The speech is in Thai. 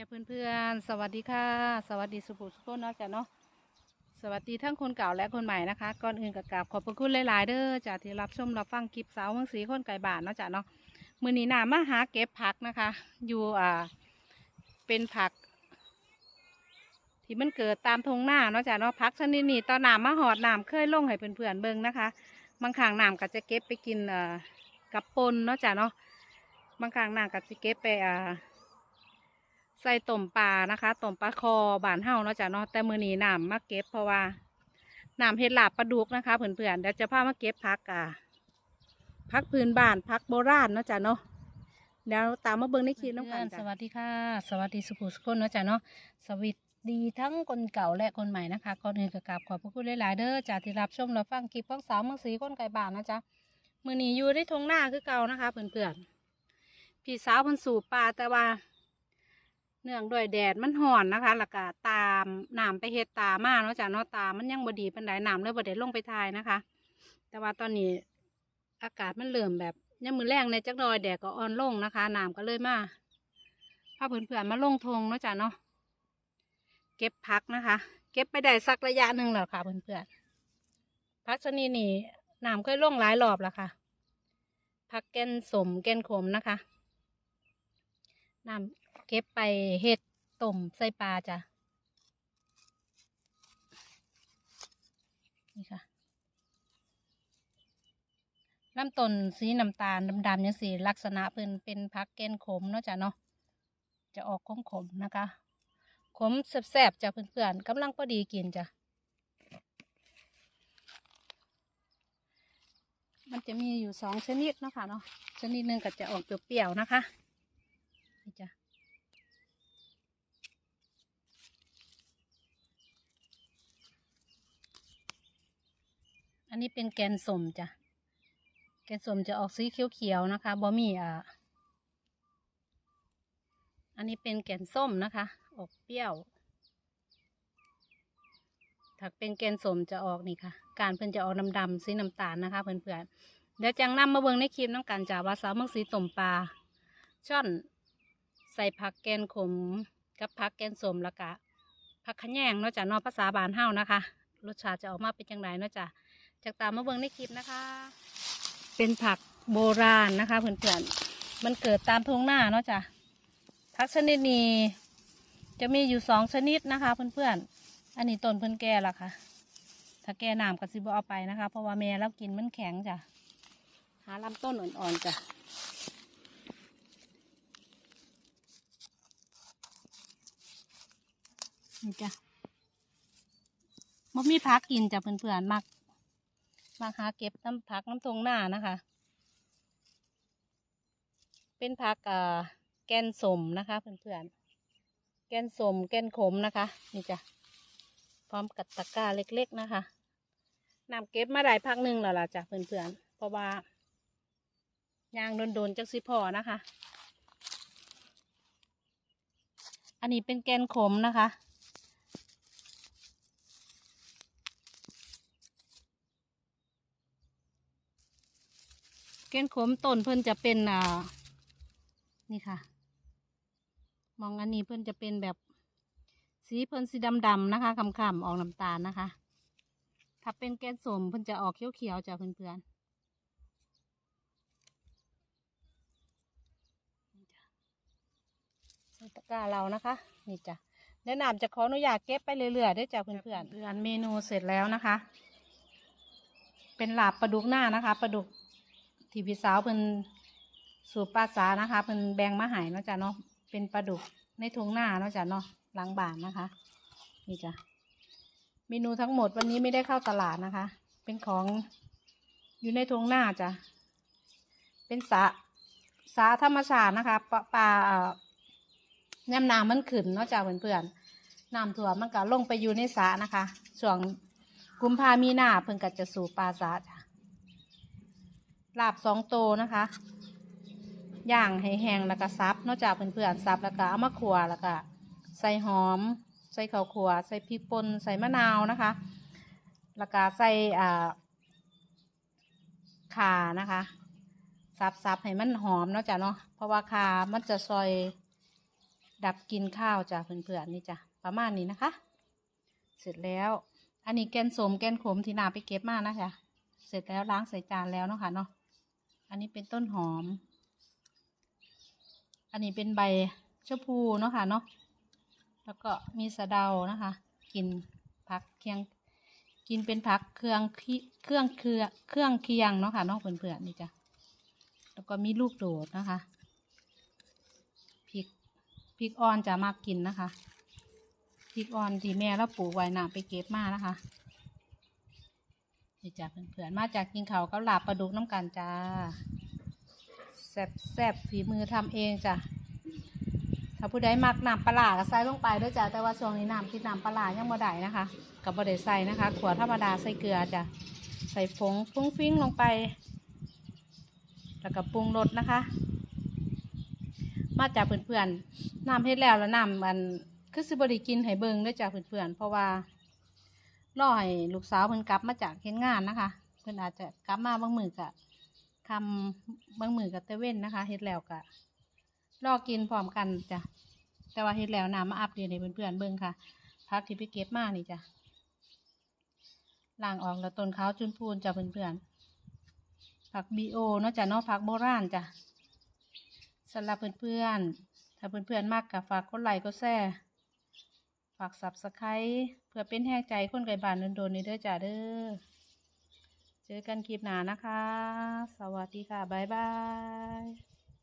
จ้าเพื่อนๆ สวัสดีค่ะ สวัสดีสุภูสุขนเนาะจ้ะเนาะ สวัสดีทั้งคนเก่าและคนใหม่นะคะ ก่อนอื่นกับกราบขอบพระคุณหลาย ๆ เด้อจ้าที่รับชมรับฟังคลิปสาวเมืองสีคนไก่บานเนาะจ้ะเนาะ มือนี้นามาหาเก็บผักนะคะ อยู่อ่า เป็นผัก ที่มันเกิดตามทงหน้าเนาะจ้ะเนาะผักชนิดนี้ตอนหน้ำมาหอดหน้ำเคยลงให้เพื่อนๆเบิ่งนะคะ บางครั้งหน้ำก็จะเก็บไปกินอ่อกับปนเนาะจ้ะเนาะ บางครั้งหน้ำก็จะเก็บไปอ่า ใส่ต้มปลานะคะต้มปลาคอบานเฮาเนาะจ้ะเนาะแต่มือนี้น้ำมาเก็บเพราะว่าน้ำเห็ดลาบปลาดุกนะคะเพื่อนๆเดี๋ยวจะพามาเก็บพักอะพักพื้นบ้านพักโบราณเนาะจ้ะเนาะเดี๋ยวตามมาเบิ่งในคลิปน้องกันสวัสดีค่ะ สวัสดีสุขุสุขคนเนาะจ้ะเนาะสวัสดีทั้งคนเก่าและคนใหม่นะคะก่อนอื่นก็กราบขอบพระคุณหลายๆเด้อจ้ะที่รับชมรับฟังคลิปของสาวเมืองศรีคนไก่บ้านนะจ๊ะมือนี้อยู่ในทงหน้าคือเก่านะคะเพื่อนๆพี่สาวเพิ่นสูบปลาแต่ว่า เนื่องด้วยแดดมันห่อนนะคะแล้วก็ตามน้ำไปเฮ็ดตามาเนาะจ้ะเนาะตามันยังบดีเปันไดน้ำเลยบไดลงไปทายนะคะ แต่ว่าตอนนี้อากาศมันเริ่มแบบยังมือแรงในจักหน่อยแดดก็อ่อนลงนะคะน้ำก็เลยมาพาเพื่อนๆมาลงทงเนาะจ้ะเนาะเก็บพักนะคะ เก็บไปได้สักระยะหนึ่งแล้วค่ะเพื่อนๆพักชนิดนี้น้ำเคยลงหลายรอบแล้วค่ะพักแกนสมแกนขมนะคะน้ำ เก็บไปเห็ดต้มใส่ปลาจ้ะ นี่ค่ะน้ำต้นสีน้ำตาลดำๆอย่างสีลักษณะเป็นเป็นพักแกนขมเนาะจ้ะเนาะจะออกขมขมนะคะ ขมแซ่บๆจ้ะเพื่อนๆกำลังพอดีกินจ้ะมันจะมีอยู่สองชนิดเนาะค่ะเนาะชนิดหนึ่งก็จะออกเปรี้ยวๆนะคะนี่จ้ะ นนี้เป็นแกนสมจ้ะ แกนสมจะออกสีเขียวๆนะคะบอมี่อะอันนี้เป็นแกนส้มนะคะ ออกเปรี้ยวถ้าเป็นแกนสมจะออกนี่ค่ะ การเพิ่นจะออกดำๆสีน้ำตาลนะคะ เพื่อนๆ เดี๋ยวจังนำมาเบิ่งในคลิปน้ำกันจ้ะว่าสาวเมืองสีต้มปลาช่อนใส่ผักแกนขมกับผักแกนสมแล้วก็ผักขะแยงเนาะจ้ะนอกภาษาบานเฮ้านะคะ รสชาติจะออกมาเป็นจังไดเนาะจ้ะ จากตามมาเบิ่งในคลิปนะคะ เป็นผักโบราณนะคะเพื่อนๆมันเกิดตามทุ่งหน้าเนาะจ้ะผักชนิดนี้จะมีอยู่สองชนิดนะคะเพื่อนๆอันนี้ต้นเพิ่อนแก่ละค่ะ ถ้าแก่น้ำก็สิบเอาไปนะคะ เพราะว่าแม่เรากินมันแข็งจ้ะหาลำต้นอ่อนๆจ้ะนี่จ้ะมันมีพักกินจ้ะเพื่อนๆมัก มาหาเก็บน้ำผักน้ำทงหน้านะคะ เป็นผักเออแกนสมนะคะเพื่อนๆ แกนสมแกนขมนะคะ นี่จ้ะ พร้อมกับตะกร้าเล็กๆนะคะนำเก็บมาได้พักหนึ่งแล้วล่ะจ้ะเพื่อนๆ เพราะว่ายางโดนๆจักสิพอนะคะ อันนี้เป็นแกนขมนะคะ กนขมต้นเพิ่นจะเป็นอ่านี่ค่ะ มองอันนี้เพิ่นจะเป็นแบบสีเพิ่นสีดำๆนะคะคำๆออกน้ำตาลนะคะ ถ้าเป็นแกนสมเพิ่นจะออกเขียวๆจ้ะเพื่อนๆใส่ตะกร้าเรานะคะ นี่จ้ะแนะนำจะขออนุญาตเก็บไปเรื่อยๆด้อจ้ะเพื่อนๆเพื่อนเมนูเสร็จแล้วนะคะ เป็นหลาบปลาดุกหน้านะคะปลาดุก ที่พี่สาวเพิ่นสูบปลาสานะคะเพิ่นแบงมาหายเนาะจ้ะเนาะเป็นปลาดุกในทุ่งนาเนาะจ้ะเนาะหลังบ้านนะคะ นี่จ้ะเมนูทั้งหมดวันนี้ไม่ได้เข้าตลาดนะคะ เป็นของอยู่ในทุ่งนาจ้ะเป็นสาสาธรรมชาตินะคะปลาปลาน้ำน้ำมันขึ้นเนาะจ้ะเพื่อนๆน้ำท่วมันก็ลงไปอยู่ในสระนะคะช่วงกุมภามีนาเพิ่นก็จะสูบปลาสาจ้ะ ลาบสองโตนะคะ ย่างให้แห้งแล้วก็ซับนอกจากเพื่อนๆซับแล้วก็เอามาขัวแล้วก็ใส่หอม ใส่ข้าวขัว ใส่พริกป่นใส่มะนาวนะคะ แล้วก็ใส่อ่าข่านะคะซับซับให้มันหอมเนาะจ้ะเนาะเพราะว่าข่ามันจะซอยดับกลินข้าวจ้ะเพื่อนๆนี่จ้ะประมาณนี้นะคะ เสร็จแล้ว อันนี้แกนสมแกนขมที่นาไปเก็บมานะจ๊ะเสร็จแล้วล้างใส่จานแล้วเนาะค่ะเนาะ อันนี้เป็นต้นหอม อันนี้เป็นใบชะพูเนาะค่ะเนาะ แล้วก็มีสะเดานะคะ กินผักเคียง กินเป็นผักเครื่องเครื่องเครือเครื่องเคียงเนาะค่ะเนาะเพื่อนๆนี่จ้ะ แล้วก็มีลูกโดดนะคะพริกพริกอ่อนจะมากกินนะคะพริกอ่อนที่แม่เราปลูกไว้นะไปเก็บมานะคะ นี่จ้ะเพื่อนๆมาจากกินเขากับลาบปลาดุกน้ำกันจ้าแซ่บแซ่บฝีมือทำเองจ้ะถ้าผู้ใดมักน้ำปลาร้าก็ใส่ลงไปด้วยจ้ะแต่ว่าช่วงนี้น้ำที่น้ำปลาร้ายังบ่ได้นะคะ กับบไดใส่นะคะ ขวดธรรมดาใส่เกลือจ้ะใส่ผงฟุ้งฟิ้งลงไป แล้วก็ปรุงรสนะคะ มาจากเพื่อนๆน้ำเฮ็ดแล้วแล้วน้ำมันคือสิบไดีกินให้เบิ่งด้วยจ้ะเพื่อนๆเพราะว่า รอให้ลูกสาวเพิ่นกลับมาจากเฮ็ดงานนะคะ เพิ่นอาจจะกลับมาบางมือกะคำบางมือกะเตเว่นนะคะเฮ็ดแล้วกะรอกินพร้อมกันจ้ะแต่ว่าเฮ็ดแล้วน้ำมาอัปเดตให้เพื่อนๆเบิ่งค่ะพักที่ไปเก็บมานี่จ้ะล้างออกแล้วต้นขาวจุนพูนจ้ะเพื่อนๆผักบีโอเนาะจ้ะเนาะผักโบราณจ้ะสำหรับเพื่อนๆถ้าเพื่อนๆมากกับฝากกดไลค์กดแชร์ ฝากสับสไครเพื่อเป็นแห้งใจคนไก่บ้านโดนๆนี้เด้อจ้าเด้อ เจอกันคลิปหน้านะคะ สวัสดีค่ะ บ๊ายบาย